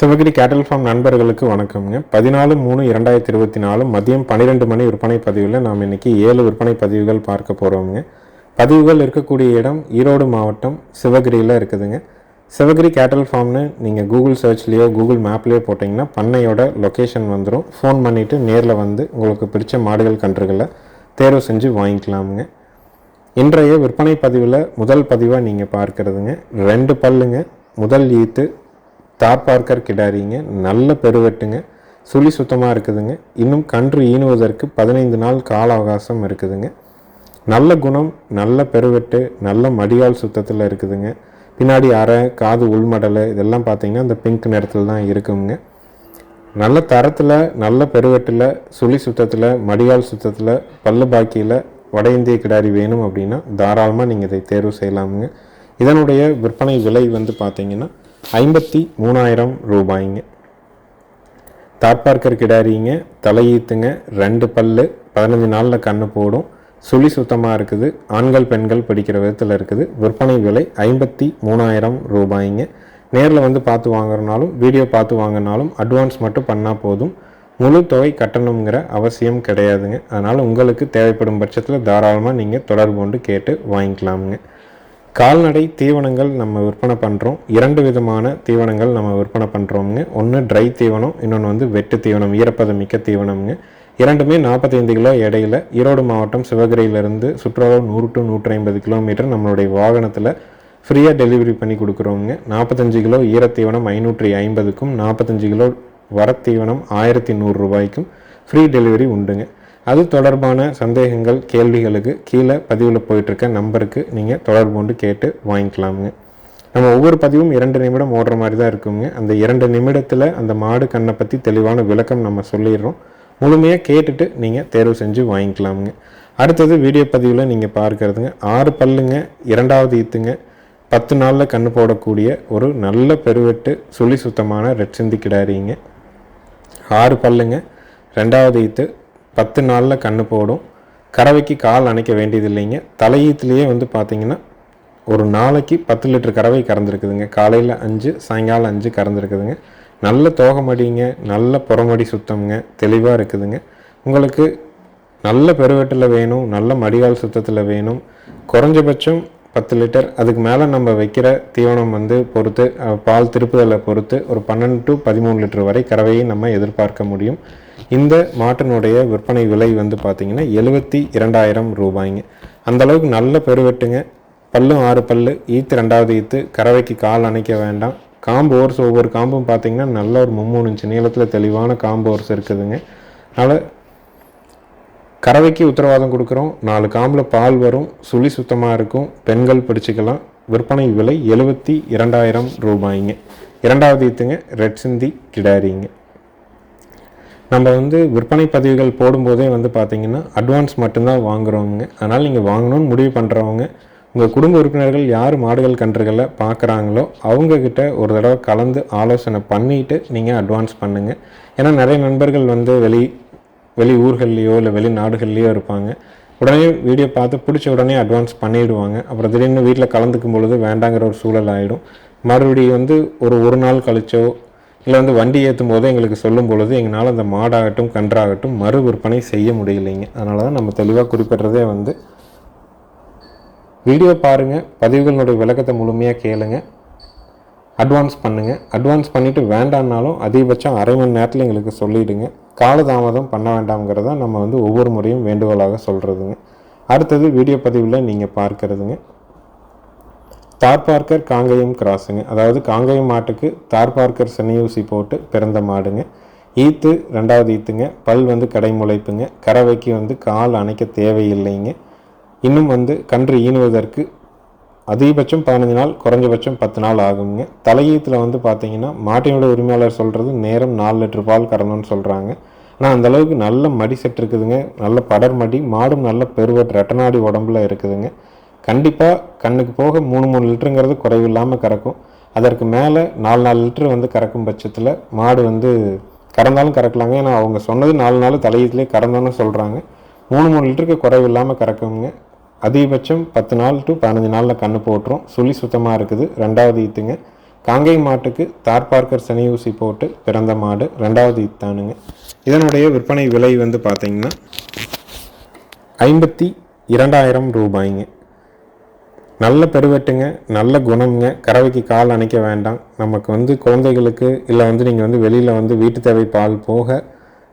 சிவகிரி கேட்டல் ஃபார்ம் நண்பர்களுக்கு வணக்கம்ங்க. பதினாலு மூணு இரண்டாயிரத்தி இருபத்தி நாலு மதியம் பன்னிரெண்டு மணி விற்பனை பதிவில் நாம் இன்னைக்கு ஏழு விற்பனை பதிவுகள் பார்க்க போகிறோம்ங்க பதிவுகள் இருக்கக்கூடிய இடம் ஈரோடு மாவட்டம் சிவகிரியில் இருக்குதுங்க. சிவகிரி கேட்டல் ஃபார்ம்னு நீங்கள் கூகுள் சர்ச்லேயோ கூகுள் மேப்லேயோ போட்டிங்கன்னா பண்ணையோட லொக்கேஷன் வந்துடும் ஃபோன் பண்ணிவிட்டு நேரில் வந்து உங்களுக்கு பிடிச்ச மாடுகள் கன்றுகளை தேர்வு செஞ்சு வாங்கிக்கலாமுங்க. இன்றைய விற்பனை பதிவில் முதல் பதிவாக நீங்கள் பார்க்கறதுங்க. ரெண்டு பல்லுங்க. முதல் ஈத்து தார் பார்க்கர் கிடாரிங்க நல்ல பெருவெட்டுங்க சுழி சுத்தமாக இருக்குதுங்க. இன்னும் கன்று ஈனுவதற்கு பதினைந்து நாள் கால அவகாசம் இருக்குதுங்க. நல்ல குணம் நல்ல பெருவெட்டு நல்ல மடியால் சுத்தத்தில் இருக்குதுங்க. பின்னாடி அரை காது உள்மடலை இதெல்லாம் பார்த்தீங்கன்னா அந்த பிங்க் நிறத்தில் தான் இருக்குங்க. நல்ல தரத்தில் நல்ல பெருவெட்டில் சுழி சுத்தத்தில் மடியால் சுத்தத்தில் பல்லு பாக்கியில் வட இந்திய கிடாரி வேணும் அப்படின்னா தாராளமாக நீங்கள் இதை தேர்வு செய்யலாமுங்க. இதனுடைய விற்பனை விலை வந்து பார்த்தீங்கன்னா ஐம்பத்தி மூணாயிரம் ரூபாய்ங்க. தாட்பார்க்கர் கிடாரிங்க தலையீத்துங்க ரெண்டு பல்லு பதினஞ்சு நாளில் கண்ணு போடும். சுழி சுத்தமாக இருக்குது. ஆண்கள் பெண்கள் பிடிக்கிற விதத்தில் இருக்குது. விற்பனை விலை ஐம்பத்தி மூணாயிரம் ரூபாய்ங்க. நேரில் வந்து பார்த்து வாங்குறனாலும் வீடியோ பார்த்து வாங்கினாலும் அட்வான்ஸ் மட்டும் பண்ணால் போதும். முழு தொகை கட்டணுங்கிற அவசியம் கிடையாதுங்க. அதனால் உங்களுக்கு தேவைப்படும் பட்சத்தில் தாராளமாக நீங்கள் தொடர்பு கொண்டு கேட்டு வாங்கிக்கலாமுங்க. கால்நடை தீவனங்கள் நம்ம விற்பனை பண்ணுறோம் இரண்டு விதமான தீவனங்கள் நம்ம விற்பனை பண்ணுறோமுங்க ஒன்று ட்ரை தீவனம் இன்னொன்று வந்து வெட்டு தீவனம் ஈரப்பதம் மிக்க தீவனம்ங்க. இரண்டுமே நாற்பத்தைந்து கிலோ எடையில் ஈரோடு மாவட்டம் சிவகிரியிலிருந்து சுற்றுலா நூறு டு நூற்றி ஐம்பது கிலோமீட்டர் நம்மளுடைய வாகனத்தில் ஃப்ரீயாக டெலிவரி பண்ணி கொடுக்குறோங்க நாற்பத்தஞ்சு கிலோ ஈரத்தீவனம் ஐநூற்றி ஐம்பதுக்கும் நாற்பத்தஞ்சு கிலோ வரத்தீவனம் ஆயிரத்தி நூறுரூபாய்க்கும் ஃப்ரீ டெலிவரி உண்டுங்க. அது தொடர்பான சந்தேகங்கள் கேள்விகளுக்கு கீழே பதிவில் போயிட்டுருக்க நம்பருக்கு நீங்கள் தொடர்பு கொண்டு கேட்டு வாங்கிக்கலாமுங்க. நம்ம ஒவ்வொரு பதிவும் இரண்டு நிமிடம் ஓடுற மாதிரி தான் இருக்குங்க. அந்த இரண்டு நிமிடத்தில் அந்த மாடு கண்ணை பற்றி தெளிவான விளக்கம் நம்ம சொல்லிடுறோம். முழுமையாக கேட்டுட்டு நீங்கள் தேர்வு செஞ்சு வாங்கிக்கலாமுங்க. அடுத்தது வீடியோ பதிவில் நீங்கள் பார்க்கறதுங்க. ஆறு பல்லுங்க இரண்டாவது ஈத்துங்க பத்து நாளில் கண்ணு போடக்கூடிய ஒரு நல்ல பெருவெட்டு சுழி சுத்தமான ரெட் சிந்தி கிடாரிங்க. ஆறு பல்லுங்க ரெண்டாவது ஈத்து பத்து நாளில் கண்ணு போடும். கறவைக்கு கால் அணைக்க வேண்டியது இல்லைங்க தலையீத்துலேயே வந்து பார்த்தீங்கன்னா ஒரு நாளைக்கு பத்து லிட்டர் கறவை கறந்துருக்குதுங்க. காலையில் அஞ்சு சாயங்காலம் அஞ்சு கறந்துருக்குதுங்க. நல்ல தோகமடிங்க நல்ல புறமடி சுத்தம்ங்க தெளிவாக இருக்குதுங்க. உங்களுக்கு நல்ல பெருவெட்டில் வேணும் நல்ல மடிகால் சுத்தத்தில் வேணும். குறைஞ்சபட்சம் பத்து லிட்டர். அதுக்கு மேலே நம்ம வைக்கிற தீவனம் வந்து பொறுத்து பால் திருப்புதலை பொறுத்து ஒரு பன்னெண்டு டு பதிமூணு லிட்டர் வரை கறவையை நம்ம எதிர்பார்க்க முடியும். இந்த மாட்டினுடைய விற்பனை விலை வந்து பார்த்திங்கன்னா எழுபத்தி இரண்டாயிரம் ரூபாய்ங்க. அந்தளவுக்கு நல்ல பெருவெட்டுங்க பல்லும் ஆறு பல்லு ஈத்து ரெண்டாவது ஈத்து கறவைக்கு கால் அணைக்க வேண்டாம். காம்பு ஓர்ஸ் ஒவ்வொரு காம்பும் பார்த்தீங்கன்னா நல்ல ஒரு மும்மூணு இன்ச்சு நீளத்தில் தெளிவான காம்பு ஓர்ஸ் இருக்குதுங்க. அதனால் கறவைக்கு உத்தரவாதம் கொடுக்குறோம். நாலு காம்பில் பால் வரும் சுழி சுத்தமாக இருக்கும் பெண்கள் பிடிச்சிக்கலாம். விற்பனை விலை எழுபத்தி இரண்டாயிரம் ரூபாய்ங்க. இரண்டாவது ஈத்துங்க ரெட் சிந்தி கிடாரிங்க. நம்ம வந்து விற்பனை பதிவுகள் போடும்போதே வந்து பார்த்தீங்கன்னா அட்வான்ஸ் மட்டும்தான் வாங்குறவங்க. அதனால் நீங்கள் வாங்கணும்னு முடிவு பண்ணுறவங்க உங்கள் குடும்ப உறுப்பினர்கள் யார் மாடுகள் கன்றுகளை பார்க்குறாங்களோ அவங்கக்கிட்ட ஒரு தடவை கலந்து ஆலோசனை பண்ணிவிட்டு நீங்கள் அட்வான்ஸ் பண்ணுங்கள் ஏன்னா நிறைய நண்பர்கள் வந்து வெளி வெளி ஊர்கள்லேயோ இல்லை வெளிநாடுகள்லேயோ இருப்பாங்க. உடனே வீடியோ பார்த்து பிடிச்ச உடனே அட்வான்ஸ் பண்ணிவிடுவாங்க அப்புறம் திடீர்னு வீட்டில் கலந்துக்கும் பொழுது வேண்டாங்கிற ஒரு சூழல் ஆகிடும் மறுபடியும் வந்து ஒரு ஒரு நாள் கழிச்சோ இல்லை வந்து வண்டி ஏற்றும் போது எங்களுக்கு சொல்லும் பொழுது எங்களால் அந்த மாடாகட்டும் கன்றாகட்டும் மறு விற்பனை செய்ய முடியலைங்க. அதனால தான் நம்ம தெளிவாக குறிப்பிட்றதே வந்து வீடியோ பாருங்கள் பதிவுகளுடைய விளக்கத்தை முழுமையாக கேளுங்க அட்வான்ஸ் பண்ணுங்கள் அட்வான்ஸ் பண்ணிவிட்டு வேண்டான்னாலும் அதிகபட்சம் அரை மணி நேரத்தில் எங்களுக்கு சொல்லிவிடுங்க காலதாமதம் பண்ண வேண்டாம்ங்கிறத நம்ம வந்து ஒவ்வொரு முறையும் வேண்டுகோளாக சொல்கிறதுங்க அடுத்தது வீடியோ பதிவில் நீங்கள் பார்க்கறதுங்க. தார் பார்க்கர் காங்கேயம் கிராஸுங்க அதாவது காங்கேயம் மாட்டுக்கு தார் பார்க்கர் சென்னையூசி போட்டு பிறந்த மாடுங்க. ஈத்து ரெண்டாவது ஈத்துங்க. பல் வந்து கடைமுளைப்புங்க கறவைக்கு வந்து கால் அணைக்க தேவையில்லைங்க. இன்னும் வந்து கன்று ஈனுவதற்கு அதிகபட்சம் பதினஞ்சு நாள் குறைஞ்சபட்சம் பத்து நாள் ஆகுங்க. தலையீத்தில் வந்து பார்த்தீங்கன்னா மாட்டினோட உரிமையாளர் சொல்கிறது நேரம் நாலு லிட்டர் பால் கறணும்னு சொல்கிறாங்க ஆனால் அந்த அளவுக்கு நல்ல மடி செட் இருக்குதுங்க. நல்ல படர் மடி மாடும் நல்ல பெருவட் ரெட்டநாடி உடம்புல இருக்குதுங்க. கண்டிப்பாக கண்ணுக்கு போக மூணு மூணு லிட்டருங்கிறது குறைவில்லாமல் கறக்கும். அதற்கு மேலே நாலு நாலு லிட்டர் வந்து கறக்கும் பட்சத்தில் மாடு வந்து கறந்தாலும் கறக்கலாங்க. ஏன்னா அவங்க சொன்னது நாலு நாள் தலையீத்துலேயே கறந்தோன்னு சொல்கிறாங்க மூணு மூணு லிட்டருக்கு குறைவில்லாமல் கறக்குங்க. அதிகபட்சம் பத்து நாள் டு பதினஞ்சு நாளில் கண்ணு போட்டுரும். சுழி சுத்தமாக இருக்குது. ரெண்டாவது ஈத்துங்க. காங்கை மாட்டுக்கு தார்பார்க்கர் சனி ஊசி போட்டு பிறந்த மாடு ரெண்டாவது இத்தானுங்க இதனுடைய விற்பனை விலை வந்து பார்த்திங்கன்னா ஐம்பத்தி இரண்டாயிரம் ரூபாய்ங்க. நல்ல பெருவெட்டுங்க நல்ல குணம்ங்க. கறவைக்கு கால் அணைக்க வேண்டாம். நமக்கு வந்து குழந்தைகளுக்கு இல்லை வந்து நீங்கள் வந்து வெளியில் வந்து வீட்டு தேவை பால் போக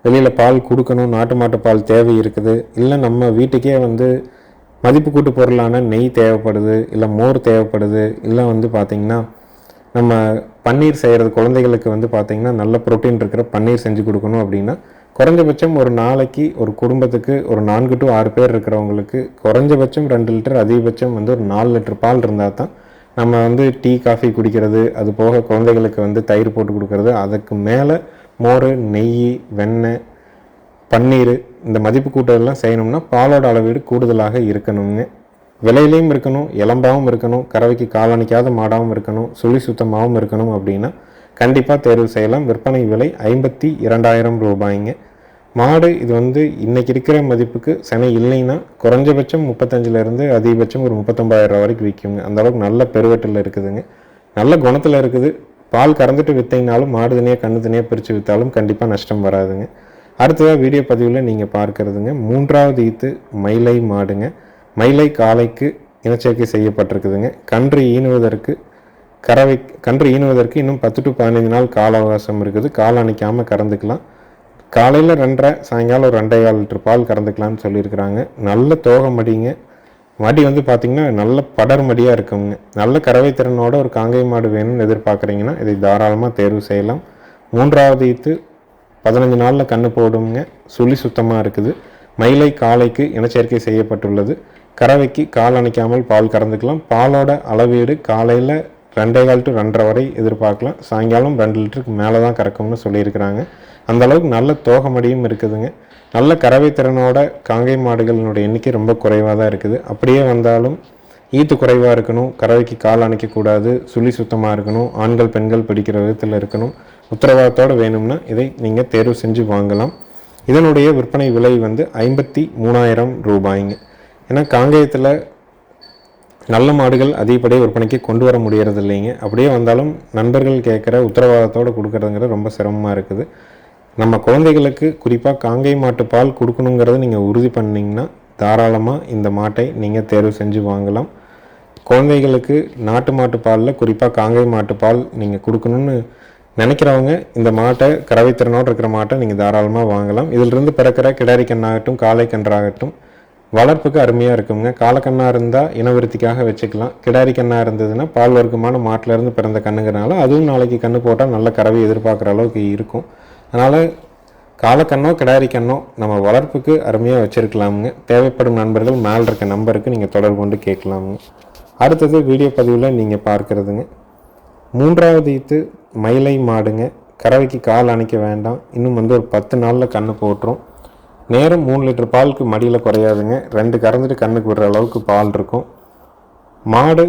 வெளியில் பால் கொடுக்கணும் நாட்டு மாட்டு பால் தேவை இருக்குது. இல்லை நம்ம வீட்டுக்கே வந்து மதிப்பு கூட்டு பொருளான நெய் தேவைப்படுது இல்லை மோர் தேவைப்படுது. இல்லை வந்து பார்த்திங்கன்னா நம்ம பன்னீர் செய்கிறது குழந்தைகளுக்கு வந்து பார்த்திங்கன்னா நல்ல புரோட்டீன் இருக்கிற பன்னீர் செஞ்சு கொடுக்கணும் அப்படின்னா குறைஞ்சபட்சம் ஒரு நாளைக்கு ஒரு குடும்பத்துக்கு ஒரு நான்கு டு ஆறு பேர் இருக்கிறவங்களுக்கு குறைஞ்சபட்சம் ரெண்டு லிட்டர் அதிகபட்சம் வந்து ஒரு நாலு லிட்டர் பால் இருந்தால் தான் நம்ம வந்து டீ காஃபி குடிக்கிறது அது போக குழந்தைகளுக்கு வந்து தயிர் போட்டு கொடுக்கறது அதுக்கு மேலே மோர் நெய் வெண்ணெய் பன்னீர் இந்த மதிப்பு கூட்டெல்லாம் செய்யணும்னா பாலோட அளவீடு கூடுதலாக இருக்கணுங்க விலையிலையும் இருக்கணும் இளம்பாகவும் இருக்கணும் கறவைக்கு காலணிக்காத மாடாகவும் இருக்கணும் சுழி சுத்தமாகவும் இருக்கணும் அப்படின்னா கண்டிப்பாக தேர்வு செய்யலாம். விற்பனை விலை ஐம்பத்தி இரண்டாயிரம் ரூபாய்ங்க. மாடு இது வந்து இன்றைக்கி இருக்கிற மதிப்புக்கு செனை இல்லைன்னா குறைஞ்சபட்சம் முப்பத்தஞ்சிலேருந்து அதிகபட்சம் ஒரு முப்பத்தொம்பதாயிரம் ரூபா வரைக்கும் விற்குங்க. அந்த அளவுக்கு நல்ல பெருவெட்டில் இருக்குதுங்க. நல்ல குணத்தில் இருக்குது. பால் கறந்துட்டு விற்றிங்கனாலும் மாடு தனியாக கண்ணு தனியாக பிரித்து விற்றாலும் கண்டிப்பாக நஷ்டம் வராதுங்க. அடுத்ததாக வீடியோ பதிவில் நீங்கள் பார்க்கறதுங்க. மூன்றாவது ஈத்து மயிலை மாடுங்க. மயிலை காளைக்கு இனச்சேர்க்கை செய்யப்பட்டிருக்குதுங்க. கன்று ஈனுவதற்கு கறவை கன்று ஈனுவதற்கு இன்னும் பத்து டு பதினைஞ்சு நாள் கால அவகாசம் இருக்குது. கால் அணைக்காமல் கறந்துக்கலாம். காலையில் ரெண்டரை சாயங்காலம் ஒரு ரெண்டே கால் லிட்டர் பால் கறந்துக்கலாம்னு சொல்லியிருக்கிறாங்க. நல்ல தோகை மடிங்க. மடி வந்து பார்த்திங்கன்னா நல்ல படர் மடியாக இருக்குங்க. நல்ல கறவை திறனோட ஒரு காங்கை மாடு வேணும்னு எதிர்பார்க்குறீங்கன்னா இதை தாராளமாக தேர்வு செய்யலாம். மூன்றாவது ஈத்து பதினஞ்சு நாளில் கன்று போடுங்க. சுழி சுத்தமாக இருக்குது. மயிலை காலைக்கு இனச்சேர்க்கை செய்யப்பட்டுள்ளது. கறவைக்கு கால் அணைக்காமல் பால் கறந்துக்கலாம். பாலோட அளவீடு காலையில் ரெண்டே கால் டு ரெண்டரை வரை எதிர்பார்க்கலாம். சாயங்காலம் ரெண்டு லிட்டருக்கு மேலே தான் கறக்கும்னு சொல்லியிருக்கிறாங்க. அந்தளவுக்கு நல்ல தோகமடியும் இருக்குதுங்க. நல்ல கறவை திறனோட காங்கை மாடுகளினுடைய எண்ணிக்கை ரொம்ப குறைவாக தான் இருக்குது. அப்படியே வந்தாலும் ஈத்து குறைவாக இருக்கணும். கறவைக்கு கால் அணைக்கக்கூடாது. சுழி சுத்தமாக இருக்கணும். ஆண்கள் பெண்கள் பிடிக்கிற விதத்தில் இருக்கணும். உத்தரவாதத்தோடு வேணும்னா இதை நீங்கள் தேர்வு செஞ்சு வாங்கலாம். இதனுடைய விற்பனை விலை வந்து ஐம்பத்தி மூணாயிரம் ரூபாய்ங்க. ஏன்னா காங்கேயத்தில் நல்ல மாடுகள் அதிகப்படியாக விற்பனைக்கு கொண்டு வர முடியறது இல்லைங்க. அப்படியே வந்தாலும் நண்பர்கள் கேட்குற உத்தரவாதத்தோடு கொடுக்குறதுங்கிறது ரொம்ப சிரமமாக இருக்குது. நம்ம குழந்தைகளுக்கு குறிப்பாக காங்கை மாட்டு பால் கொடுக்கணுங்கிறத நீங்கள் உறுதி பண்ணிங்கன்னா தாராளமாக இந்த மாட்டை நீங்கள் தேர்வு செஞ்சு வாங்கலாம். குழந்தைகளுக்கு நாட்டு மாட்டு பாலில் குறிப்பாக காங்கை மாட்டு பால் நீங்கள் கொடுக்கணும்னு நினைக்கிறவங்க இந்த மாட்டை கறவைத்திறனோடு இருக்கிற மாட்டை நீங்கள் தாராளமாக வாங்கலாம். இதிலிருந்து பிறக்கிற கிடாரி கண்ணாகட்டும் காளை கன்றாகட்டும் வளர்ப்புக்கு அருமையாக இருக்குங்க. காலக்கண்ணாக இருந்தால் இனவிருத்திக்காக வச்சுக்கலாம். கிடாரி கண்ணாக இருந்ததுன்னா பால் வர்க்கமான மாட்டிலேருந்து பிறந்த கண்ணுங்கிறனால அதுவும் நாளைக்கு கண்ணு போட்டால் நல்ல கறவை எதிர்பார்க்குற அளவுக்கு இருக்கும். அதனால் காலக்கண்ணோ கிடாரி கண்ணோ நம்ம வளர்ப்புக்கு அருமையாக வச்சுருக்கலாமுங்க. தேவைப்படும் நண்பர்கள் மேலே இருக்க நம்பருக்கு நீங்கள் தொடர்பு கொண்டு கேட்கலாமுங்க. அடுத்தது வீடியோ பதிவில் நீங்கள் பார்க்குறதுங்க. மூன்றாவது இது மயிலை மாடுங்க. கறவைக்கு கால் அணைக்க வேண்டாம். இன்னும் வந்து ஒரு பத்து நாளில் கண்ணு போட்டுரும். நேரம் மூணு லிட்டர் பாலுக்கு மடியில் குறையாதுங்க. ரெண்டு கறந்துட்டு கண்ணுக்கு விடுற அளவுக்கு பால் இருக்கும். மாடு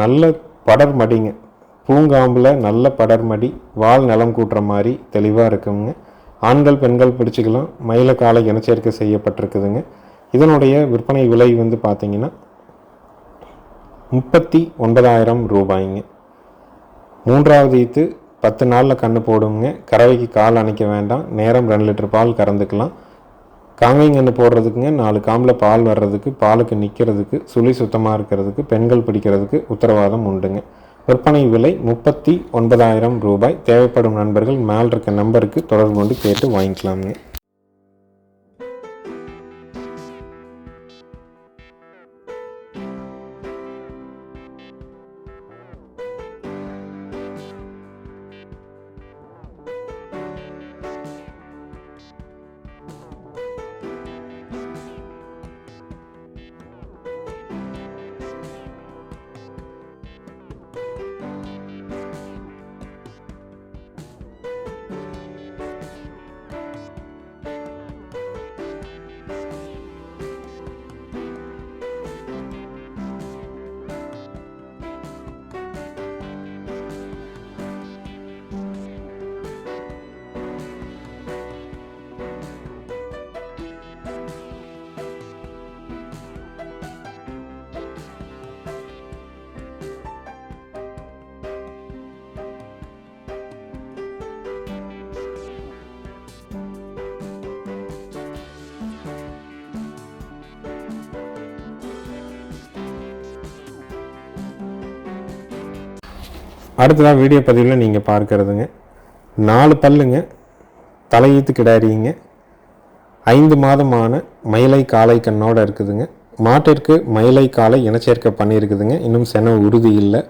நல்ல படர் மடிங்க. பூங்காம்பில் நல்ல படர் மடி வால் நிலம் கூட்டுற மாதிரி தெளிவாக இருக்குங்க. ஆண்கள் பெண்கள் பிடிச்சிக்கலாம். மயில காலை இனச்சேர்க்கை செய்யப்பட்டிருக்குதுங்க. இதனுடைய விற்பனை விலை வந்து பார்த்தீங்கன்னா முப்பத்தி ஒன்பதாயிரம் ரூபாய்ங்க. மூன்றாவது ஈத்து பத்து நாளில் கண்ணு போடுங்க. கறவைக்கு கால் அணைக்க வேண்டாம். நேரம் ரெண்டு லிட்டர் பால் கறந்துக்கலாம். காங்கைங்கன்று போடுறதுக்குங்க நாலு காம்பில் பால் வர்றதுக்கு பாலுக்கு நிற்கிறதுக்கு சுழி சுத்தமாக இருக்கிறதுக்கு பெண்கள் பிடிக்கிறதுக்கு உத்தரவாதம் உண்டுங்க. விற்பனை விலை முப்பத்தி ஒன்பதாயிரம் ரூபாய். தேவைப்படும் நண்பர்கள் மேல் இருக்க நம்பருக்கு தொடர்பு கொண்டு கேட்டு வாங்கிக்கலாமுங்க. அடுத்ததாக வீடியோ பதிவில் நீங்கள் பார்க்கறதுங்க. நாலு பல்லுங்க. தலையீத்து கிடாரிங்க ஐந்து மாதமான மயிலை காளை கண்ணோடு இருக்குதுங்க. மாட்டிற்கு மயிலை காளை இனச்சேர்க்கை பண்ணியிருக்குதுங்க. இன்னும் சென உறுதி இல்லை.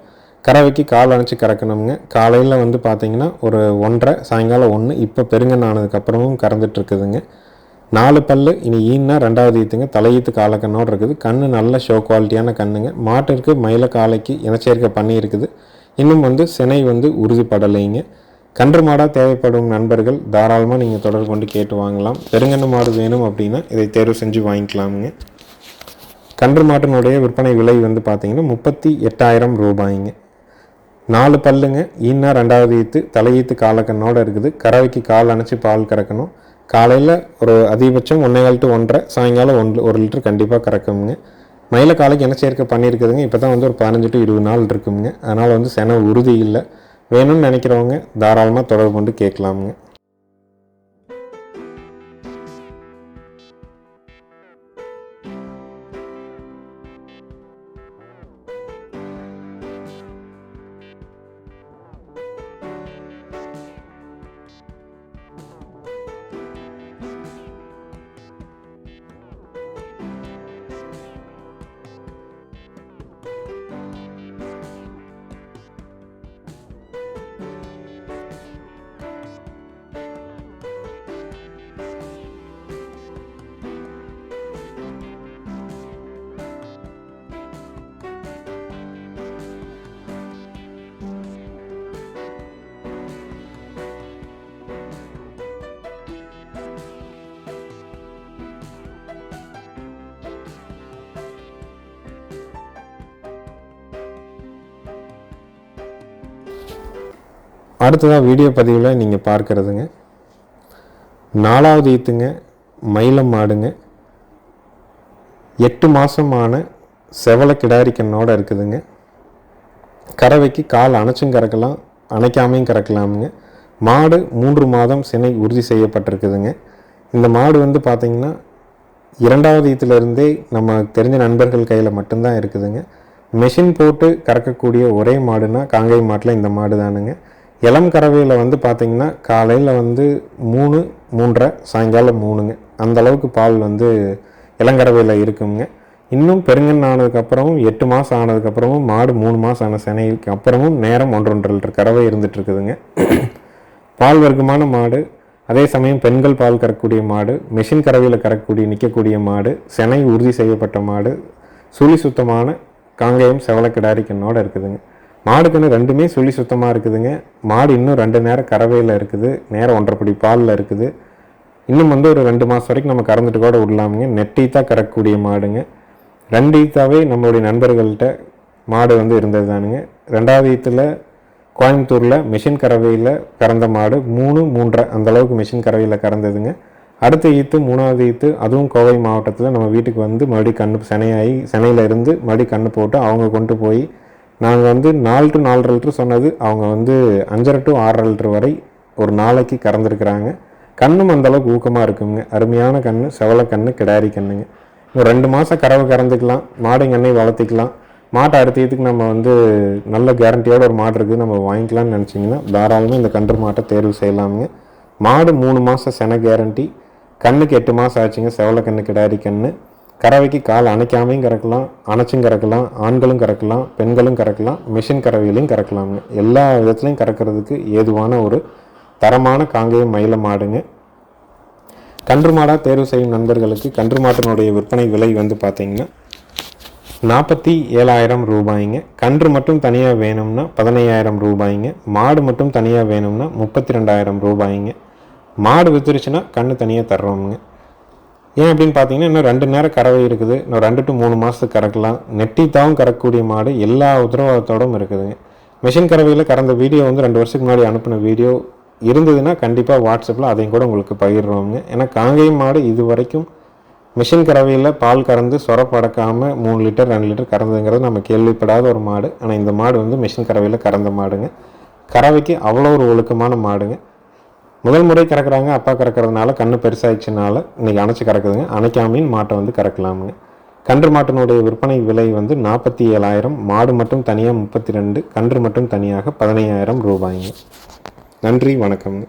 கறவைக்கு கால் அணைச்சி கறக்கணுங்க. காலையில் வந்து பார்த்தீங்கன்னா ஒரு ஒன்றரை சாயங்காலம் ஒன்று இப்போ பெருங்கன் ஆனதுக்கப்புறமும் இருக்குதுங்க. நாலு பல் இனி ஈன்னா ரெண்டாவது ஈத்துங்க. தலையீத்து காலக்கண்ணோடு இருக்குது. கண் நல்ல ஷோ குவாலிட்டியான கண்ணுங்க. மாட்டிற்கு மயில காளைக்கு இனச்சேர்க்கை பண்ணியிருக்குது. இன்னும் வந்து சினை வந்து உறுதிப்படலைங்க. கன்று மாடாக தேவைப்படும் நண்பர்கள் தாராளமாக நீங்கள் தொடர்பு கொண்டு கேட்டு வாங்கலாம். பெருங்கன்று மாடு வேணும் அப்படின்னா இதை தேர்வு செஞ்சு வாங்கிக்கலாமுங்க. கன்று மாட்டினுடைய விற்பனை விலை வந்து பார்த்தீங்கன்னா முப்பத்தி எட்டாயிரம் ரூபாய்ங்க. நாலு பல்லுங்க ஈன்னா ரெண்டாவது ஈத்து தலையீத்து காலக்கண்ணோடு இருக்குது. கறவைக்கு கால் அணைச்சி பால் கறக்கணும். காலையில் ஒரு அதிகபட்சம் ஒன்றே கால் டு ஒன்றரை சாயங்காலம் ஒன்று ஒரு லிட்டர் கண்டிப்பாக கறக்குங்க. மயில காலைக்கு என்ன சேர்க்கை பண்ணியிருக்குதுங்க? இப்போ தான் வந்து ஒரு பதினஞ்சு டு இருபது நாள் இருக்குங்க. அதனால் வந்து சென உறுதி இல்லை. வேணும்னு நினைக்கிறவங்க தாராளமாக தொடர்பு கொண்டு கேட்கலாமுங்க. அடுத்ததாக வீடியோ பதிவில் நீங்கள் பார்க்குறதுங்க. நாலாவது ஈத்துங்க மயிலம் மாடுங்க. எட்டு மாதமான செவல கிடாரிக்கண்ணோடு இருக்குதுங்க. கறவைக்கு கால் அணைச்சும் கறக்கலாம் அணைக்காமையும் கறக்கலாமுங்க. மாடு மூன்று மாதம் சினை உறுதி செய்யப்பட்டிருக்குதுங்க. இந்த மாடு வந்து பார்த்திங்கன்னா இரண்டாவது ஈத்துலேருந்தே நம்ம தெரிஞ்ச நண்பர்கள் கையில் மட்டும்தான் இருக்குதுங்க. மெஷின் போட்டு கறக்கக்கூடிய ஒரே மாடுனா காங்கை மாட்டில் இந்த மாடு தானுங்க இளம் கறவையில் வந்து பார்த்திங்கன்னா காலையில் வந்து மூணு மூன்றரை சாயங்காலம் மூணுங்க. அந்த அளவுக்கு பால் வந்து இளங்கறவையில் இருக்குங்க. இன்னும் பெருங்கன் ஆனதுக்கப்புறமும் எட்டு மாதம் ஆனதுக்கப்புறமும் மாடு மூணு மாதம் ஆன சினைக்கு அப்புறமும் நேரம் ஒன்று ஒன்று லிட்டர் கறவை இருந்துகிட்ருக்குதுங்க பால் வர்க்கமான மாடு அதே சமயம் பெண்கள் பால் கறக்கக்கூடிய மாடு மெஷின் கறவையில் கறக்கக்கூடிய நிற்கக்கூடிய மாடு செனை உறுதி செய்யப்பட்ட மாடு சுழி சுத்தமான காங்கேயம் செவலக்கிடாரி கண்ணோடு இருக்குதுங்க. மாடுக்குன்னு ரெண்டுமே சுழி சுத்தமாக இருக்குதுங்க. மாடு இன்னும் ரெண்டு நேரம் கறவையில் இருக்குது. நேரம் ஒன்றரைப்படி பாலில் இருக்குது. இன்னும் வந்து ஒரு ரெண்டு மாதம் வரைக்கும் நம்ம கறந்துட்டு கூட விடலாமுங்க. நெட்டீத்தாக கறக்கக்கூடிய மாடுங்க. ரெண்டு ஈத்தாவே நம்மளுடைய நண்பர்கள்ட்ட மாடு வந்து இருந்தது தானுங்க ரெண்டாவது ஈத்தில் கோயம்புத்தூரில் மிஷின் கறவையில் கறந்த மாடு மூணு மூன்றரை அந்த அளவுக்கு மிஷின் கறவையில் கறந்ததுங்க. அடுத்த ஈத்து மூணாவது ஈத்து அதுவும் கோவை மாவட்டத்தில் நம்ம வீட்டுக்கு வந்து மறுபடியும் கண்ணு சனையாகி சனையில் இருந்து மறுபடியும் கண்ணு போட்டு அவங்க கொண்டு போய் நாங்கள் வந்து நாலு டு நாலரை லிட்ரு சொன்னது அவங்க வந்து அஞ்சரை டு ஆறரை லிட்ரு வரை ஒரு நாளைக்கு கறந்துருக்குறாங்க. கண்ணும் அந்தளவுக்கு ஊக்கமாக இருக்குங்க. அருமையான கண் செவலை கண் கிடாரி கண்ணுங்க. இன்னும் ரெண்டு மாதம் கறவை கறந்துக்கலாம் மாடு எண்ணெய் வளர்த்திக்கலாம். மாட்டை அடுத்ததுக்கு நம்ம வந்து நல்ல கேரண்டியோட ஒரு மாடு இருக்குது நம்ம வாங்கிக்கலாம்னு நினச்சிங்கன்னா தாராளமாக இந்த கன்று மாட்டை தேர்வு செய்யலாமுங்க. மாடு மூணு மாதம் சென கேரண்டி கண்ணுக்கு எட்டு மாதம் ஆச்சுங்க செவலை கண்ணு கிடாரி கண்ணு. கறவைக்கு கால் அணைக்காமையும் கறக்கலாம் அணைச்சும் கறக்கலாம் ஆண்களும் கறக்கலாம் பெண்களும் கறக்கலாம் மிஷின் கறவையிலையும் கறக்கலாம்னு. எல்லா விதத்துலையும் கறக்கிறதுக்கு ஏதுவான ஒரு தரமான காங்கேயம் மயில மாடுங்க. கன்று மாடாக தேர்வு செய்யும் நண்பர்களுக்கு கன்று மாட்டினுடைய விற்பனை விலை வந்து பார்த்தீங்கன்னா நாற்பத்தி ஏழாயிரம் ரூபாய்ங்க. கன்று மட்டும் தனியாக வேணும்னா பதினையாயிரம் ரூபாய்ங்க. மாடு மட்டும் தனியாக வேணும்னா முப்பத்தி ரெண்டாயிரம் ரூபாய்ங்க. மாடு வித்துருச்சுன்னா கன்று தனியாக தர்றோமுங்க. ஏன் அப்படின்னு பார்த்தீங்கன்னா இன்னும் ரெண்டு நேரம் கறவை இருக்குது. இன்னும் ரெண்டு டு மூணு மாதத்துக்கு கறக்கலாம். நெட்டித்தாவும் கறக்கக்கூடிய மாடு எல்லா உத்தரவாதத்தோடும் இருக்குதுங்க மிஷின் கறவையில் கறந்த வீடியோ வந்து ரெண்டு வருஷத்துக்கு முன்னாடி அனுப்பின வீடியோ இருந்ததுன்னா கண்டிப்பாக வாட்ஸ்அப்பில் அதையும் கூட உங்களுக்கு பகிர்றோங்க ஏன்னா காங்கேயம் மாடு இது வரைக்கும் மிஷின் கறவையில் பால் கறந்து சொரப்படக்காமல் மூணு லிட்டர் ரெண்டு லிட்டர் கறந்துங்கிறது நம்ம கேள்விப்படாத ஒரு மாடு. ஆனால் இந்த மாடு வந்து மிஷின் கறவையில் கறந்த மாடுங்க. கறவைக்கு அவ்வளோ ஒரு ஒழுக்கமான மாடுங்க. முதல் முறை கறக்குறாங்க அப்பா கறக்கிறதுனால கண்ணு பெருசாகிடுச்சுனால இன்றைக்கி அணைச்சி கறக்குதுங்க. அணைக்காமையும் மாட்டை வந்து கறக்கலாமுங்க. கன்று மாட்டினுடைய விற்பனை விலை வந்து நாற்பத்தி ஏழாயிரம் மாடு மட்டும் தனியாக முப்பத்தி ரெண்டு கன்று மட்டும் தனியாக பதினையாயிரம் ரூபாய்ங்க. நன்றி வணக்கம்ங்க.